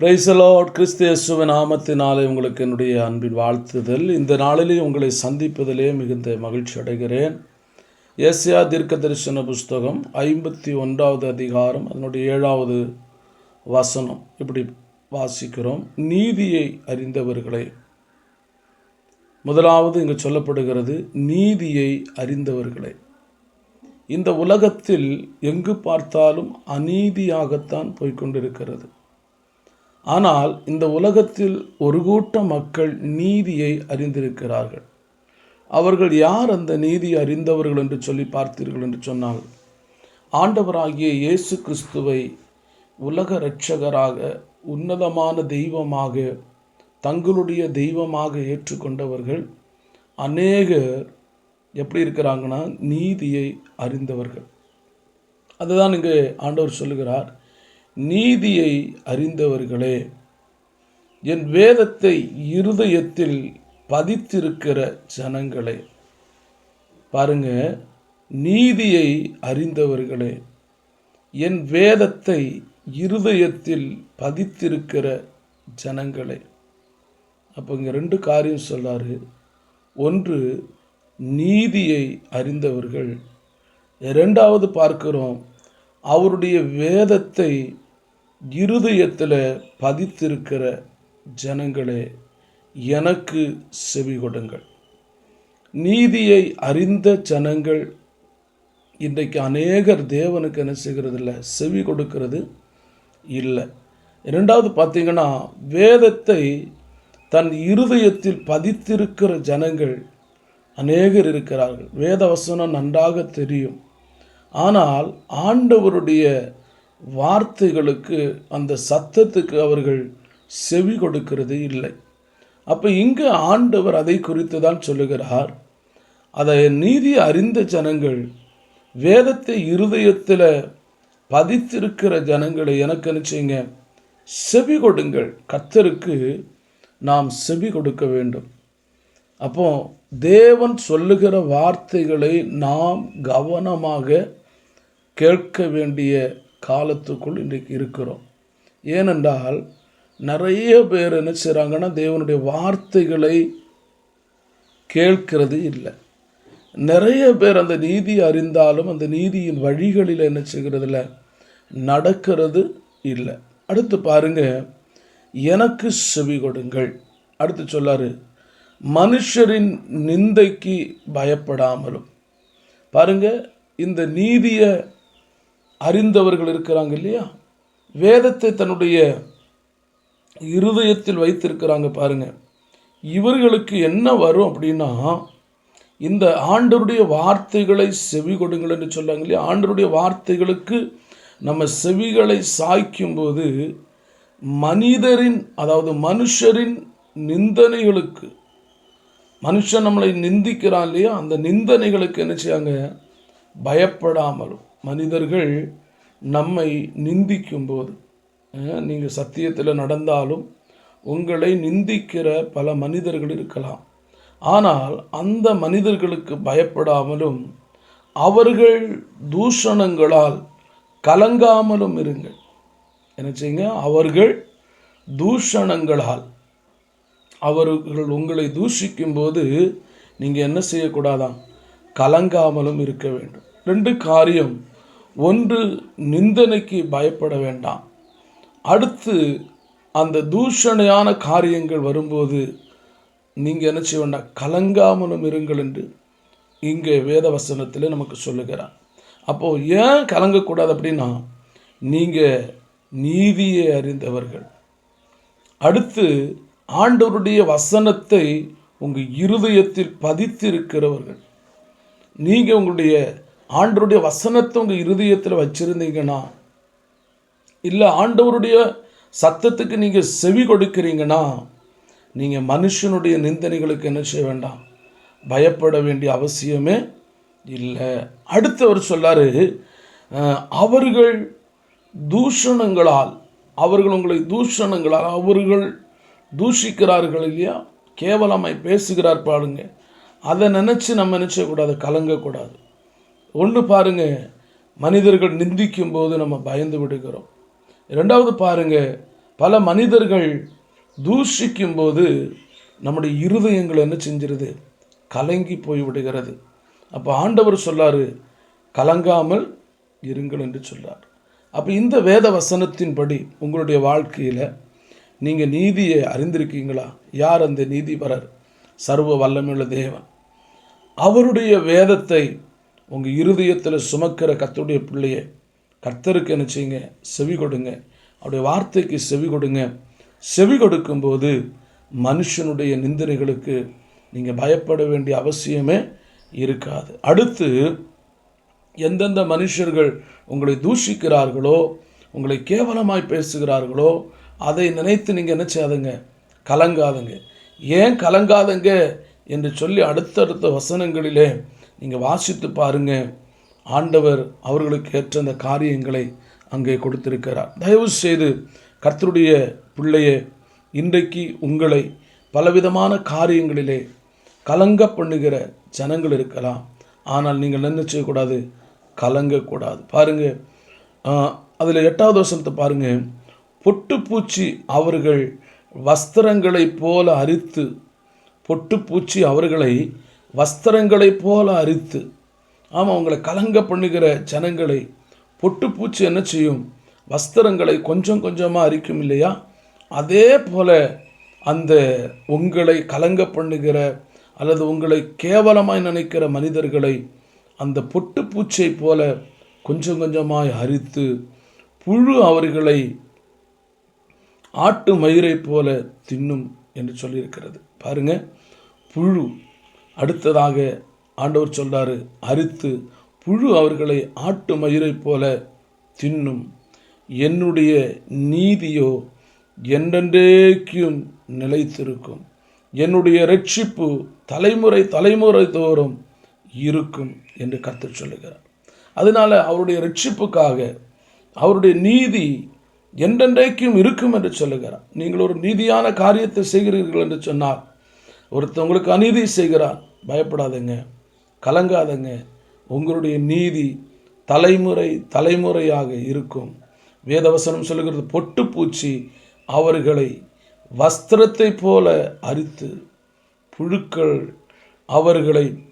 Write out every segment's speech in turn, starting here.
பிரைசலாட் கிறிஸ்தியசுவ நாமத்தினாலே உங்களுக்கு என்னுடைய அன்பின் வாழ்த்துதல். இந்த நாளிலே உங்களை சந்திப்பதிலே மிகுந்த மகிழ்ச்சி அடைகிறேன். ஏசியா தீர்க்க தரிசன புஸ்தகம் ஐம்பத்தி ஒன்றாவது அதிகாரம் அதனுடைய ஏழாவது வசனம். இப்படி வாசிக்கிறோம். நீதியை அறிந்தவர்களே. முதலாவது இங்கு சொல்லப்படுகிறது நீதியை அறிந்தவர்களே. இந்த உலகத்தில் எங்கு பார்த்தாலும் அநீதியாகத்தான் போய்க்கொண்டிருக்கிறது ஆனால் இந்த உலகத்தில் ஒரு கூட்ட மக்கள் நீதியை அறிந்திருக்கிறார்கள். அவர்கள் யார் அந்த நீதி அறிந்தவர்கள் என்று சொல்லி பார்த்தீர்கள் என்று சொன்னால் ஆண்டவராகிய இயேசு கிறிஸ்துவை உலக இரட்சகராக உன்னதமான தெய்வமாக தங்களுடைய தெய்வமாக ஏற்றுக்கொண்டவர்கள் அநேகர் எப்படி இருக்கிறாங்கன்னா நீதியை அறிந்தவர்கள். அதுதான் இங்கு ஆண்டவர் சொல்லுகிறார். நீதியை அறிந்தவர்களே என் வேதத்தை இருதயத்தில் பதித்திருக்கிற ஜனங்களே பாருங்க நீதியை அறிந்தவர்களே என் வேதத்தை இருதயத்தில் பதித்திருக்கிற ஜனங்களே. அப்போ இங்கே ரெண்டு காரியம் சொல்றாரு. ஒன்று நீதியை அறிந்தவர்கள். இரண்டாவது பார்க்கிறோம் அவருடைய வேதத்தை இருதயத்தில் பதித்திருக்கிற ஜனங்களே எனக்கு செவி கொடுங்கள். நீதியை அறிந்த ஜனங்கள் இன்றைக்கு அநேகர் தேவனுக்கு என்ன செய்கிறது இல்லை செவி கொடுக்கிறது இல்லை. இரண்டாவது பார்த்தீங்கன்னா வேதத்தை தன் இருதயத்தில் பதித்திருக்கிற ஜனங்கள் அநேகர் இருக்கிறார்கள். வேத வசனம் நன்றாக தெரியும். ஆனால் ஆண்டவருடைய வார்த்தைகளுக்கு அந்த சத்தத்துக்கு அவர்கள் செவி கொடுக்கிறது இல்லை. அப்போ இங்கு ஆண்டவர் அதை குறித்து தான் சொல்லுகிறார். அதை நீதி அறிந்த ஜனங்கள் வேதத்தை இருதயத்தில் பதித்திருக்கிற ஜனங்களை எனக்கு நினைச்சிங்க செவி கொடுங்கள். கத்தருக்கு நாம் செவி கொடுக்க வேண்டும். அப்போ தேவன் சொல்லுகிற வார்த்தைகளை நாம் கவனமாக கேட்க வேண்டிய காலத்துக்குள் இன்றைக்கு இருக்கிறோம். ஏனென்றால் நிறைய பேர் என்ன செய்கிறாங்கன்னா தேவனுடைய வார்த்தைகளை கேட்கிறது இல்லை. நிறைய பேர் அந்த நீதி அறிந்தாலும் அந்த நீதியின் வழிகளில் என்ன செய்கிறதுல நடக்கிறது இல்லை. அடுத்து பாருங்க எனக்கு செவி கொடுங்கள். அடுத்து சொல்லாரு மனுஷரின் நிந்தைக்கு பயப்படாமலும். பாருங்க இந்த நீதியை அறிந்தவர்கள் இருக்கிறாங்க இல்லையா? வேதத்தை தன்னுடைய இருதயத்தில் வைத்திருக்கிறாங்க பாருங்கள் இவர்களுக்கு என்ன வரும் அப்படின்னா இந்த ஆண்டருடைய வார்த்தைகளை செவி கொடுங்கள் என்று சொல்கிறாங்க இல்லையா? ஆண்டருடைய வார்த்தைகளுக்கு நம்ம செவிகளை சாய்க்கும்போது மனிதரின் அதாவது மனுஷரின் நிந்தனைகளுக்கு மனுஷன் நம்மளை நிந்திக்கிறான் இல்லையா? அந்த நிந்தனைகளுக்கு என்ன செய்யாங்க பயப்படாமலும். மனிதர்கள் நம்மை நிந்திக்கும்போது நீங்கள் சத்தியத்தில் நடந்தாலும் உங்களை நிந்திக்கிற பல மனிதர்கள் இருக்கலாம். ஆனால் அந்த மனிதர்களுக்கு பயப்படாமலும் அவர்கள் தூஷணங்களால் கலங்காமலும் இருங்கள். என்ன செய்யுங்க? அவர்கள் தூஷணங்களால் அவர்கள் உங்களை தூஷிக்கும் போது நீங்கள் என்ன செய்யக்கூடாதாம்? கலங்காமலும் இருக்க வேண்டும். ரெண்டு காரியம் ஒன்று நிந்தனைக்கு பயப்பட வேண்டாம். அடுத்து அந்த தூஷணையான காரியங்கள் வரும்போது நீங்கள் என்ன செய்ய வேண்டாம் கலங்காமலும் இருங்கள் என்று இங்கே வேத வசனத்தில் நமக்கு சொல்லுகிறார். அப்போது ஏன் கலங்கக்கூடாது அப்படின்னா நீங்கள் நீதியை அறிந்தவர்கள். அடுத்து ஆண்டவருடைய வசனத்தை உங்கள் இருதயத்தில் பதித்திருக்கிறவர்கள். நீங்கள் உங்களுடைய ஆண்டவருடைய வசனத்தை உங்கள் இருதயத்தில் வச்சுருந்தீங்கன்னா இல்லை ஆண்டவருடைய சத்தத்துக்கு நீங்கள் செவி கொடுக்குறீங்கன்னா நீங்கள் மனுஷனுடைய நிந்தனைகளுக்கு என்ன செய்ய வேண்டாம்? பயப்பட வேண்டிய அவசியமே இல்லை. அடுத்தவர் சொல்லாரு அவர்கள் தூஷணங்களால் அவர்கள் உங்களை தூஷணங்களால் அவர்கள் தூஷிக்கிறார்கள் இல்லையா? கேவலமாய் பேசுகிறார் பாருங்க. அதை நினச்சி நம்ம நினச்சக்கூடாது கலங்கக்கூடாது. ஒன்று பாருங்கள் மனிதர்கள் நிந்திக்கும் போது நம்ம பயந்து விடுகிறோம். இரண்டாவது பாருங்கள் பல மனிதர்கள் தூஷிக்கும் போது நம்முடைய இருதயங்கள் என்ன செஞ்சிருது? கலங்கி போய் விடுகிறது. அப்போ ஆண்டவர் சொல்லாரு கலங்காமல் இருங்கள் என்று சொல்லார். அப்போ இந்த வேத வசனத்தின்படி உங்களுடைய வாழ்க்கையில் நீங்கள் நீதியை அறிந்திருக்கீங்களா? யார் அந்த நீதிபரர்? சர்வ வல்லமையுள்ள தேவன். அவருடைய வேதத்தை உங்கள் இருதயத்தில் சுமக்கிற கத்தருடைய பிள்ளையை கர்த்தருக்கு என்ன செய்யுங்க? செவி கொடுங்க. அவருடைய வார்த்தைக்கு செவி கொடுங்க. செவி கொடுக்கும்போது மனுஷனுடைய நிந்தனைகளுக்கு நீங்கள் பயப்பட வேண்டிய அவசியமே இருக்காது. அடுத்து எந்தெந்த மனுஷர்கள் உங்களை தூஷிக்கிறார்களோ உங்களை கேவலமாய் பேசுகிறார்களோ அதை நினைத்து நீங்கள் என்ன செய்யாதுங்க? கலங்காதுங்க. ஏன் கலங்காதங்க? என்று சொல்லி அடுத்தடுத்த வசனங்களிலே நீங்கள் வாசித்து பாருங்கள் ஆண்டவர் அவர்களுக்கு ஏற்ற அந்த காரியங்களை அங்கே கொடுத்திருக்கிறார். தயவு செய்து கர்த்தருடைய பிள்ளையே இன்றைக்கு உங்களை பலவிதமான காரியங்களிலே கலங்க பண்ணுகிற ஜனங்கள் இருக்கலாம். ஆனால் நீங்கள் என்ன செய்யக்கூடாது கலங்கக்கூடாது. பாருங்கள் அதில் எட்டாவது வசனத்தை பாருங்கள் பொட்டுப்பூச்சி அவர்கள் வஸ்திரங்களைப் போல அரித்து பொட்டுப்பூச்சி அவர்களை வஸ்திரங்களைப் போல அரித்து ஆமாம் அவங்களை கலங்க பண்ணுகிற ஜனங்களை பொட்டுப்பூச்சி என்ன செய்யும்? வஸ்திரங்களை கொஞ்சம் கொஞ்சமாக அரிக்கும் இல்லையா? அதே போல அந்த உங்களை கலங்க பண்ணுகிற அல்லது உங்களை கேவலமாய் நினைக்கிற மனிதர்களை அந்த பொட்டுப்பூச்சை போல கொஞ்சம் கொஞ்சமாய் அரித்து புழு அவர்களை ஆட்டு மயிரை போல தின்னும் என்று சொல்லியிருக்கிறது. பாருங்க புழு அடுத்ததாக ஆண்டவர் சொல்றாரு அரித்து புழு அவர்களை ஆட்டு மயிரைப் போல தின்னும். என்னுடைய நீதியோ என்றென்றேக்கும் நிலைத்திருக்கும். என்னுடைய ரட்சிப்பு தலைமுறை தலைமுறை தோறும் இருக்கும் என்று கர்த்தர் சொல்லுகிறார். அதனால் அவருடைய ரட்சிப்புக்காக அவருடைய நீதி என்றென்றைக்கும் இருக்கும் என்று சொல்லுகிறார். நீங்கள் ஒரு நீதியான காரியத்தை செய்கிறீர்கள் என்று சொன்னால் ஒருத்தவங்களுக்கு அநீதி செய்கிறான் பயப்படாதங்க. கலங்காதங்க. உங்களுடைய நீதி தலைமுறை தலைமுறையாக இருக்கும். வேதவசனம் சொல்லுகிறது பொட்டுப்பூச்சி அவர்களை வஸ்திரத்தை போல அரித்து புழுக்கள் அவர்களை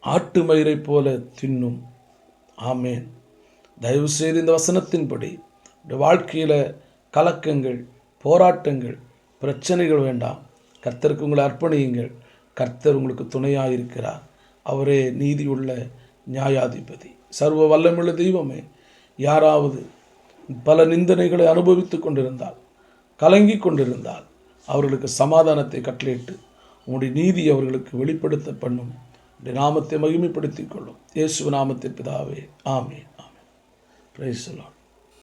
ஆட்டு மயிரை போல தின்னும். ஆமேன். தயவு செய்து இந்த வசனத்தின்படி வாழ்க்கையில் கலக்கங்கள் போராட்டங்கள் பிரச்சனைகள் வேண்டாம். கர்த்தருக்கு உங்களை அர்ப்பணியுங்கள். கர்த்தர் உங்களுக்கு துணையாக இருக்கிறார் அவரே நீதியுள்ள நியாயாதிபதி. சர்வ வல்லமுள்ள தெய்வமே யாராவது பல நிந்தனைகளை அனுபவித்து கொண்டிருந்தால் கலங்கி கொண்டிருந்தால் அவர்களுக்கு சமாதானத்தை கட்டளையிட்டு உங்களுடைய நீதி அவர்களுக்கு வெளிப்படுத்த பண்ணும். உடைய நாமத்தை மகிமைப்படுத்திக் கொள்ளும். இயேசு நாமத்தின் பிதாவே. ஆமே ஆமே பிரைஸ்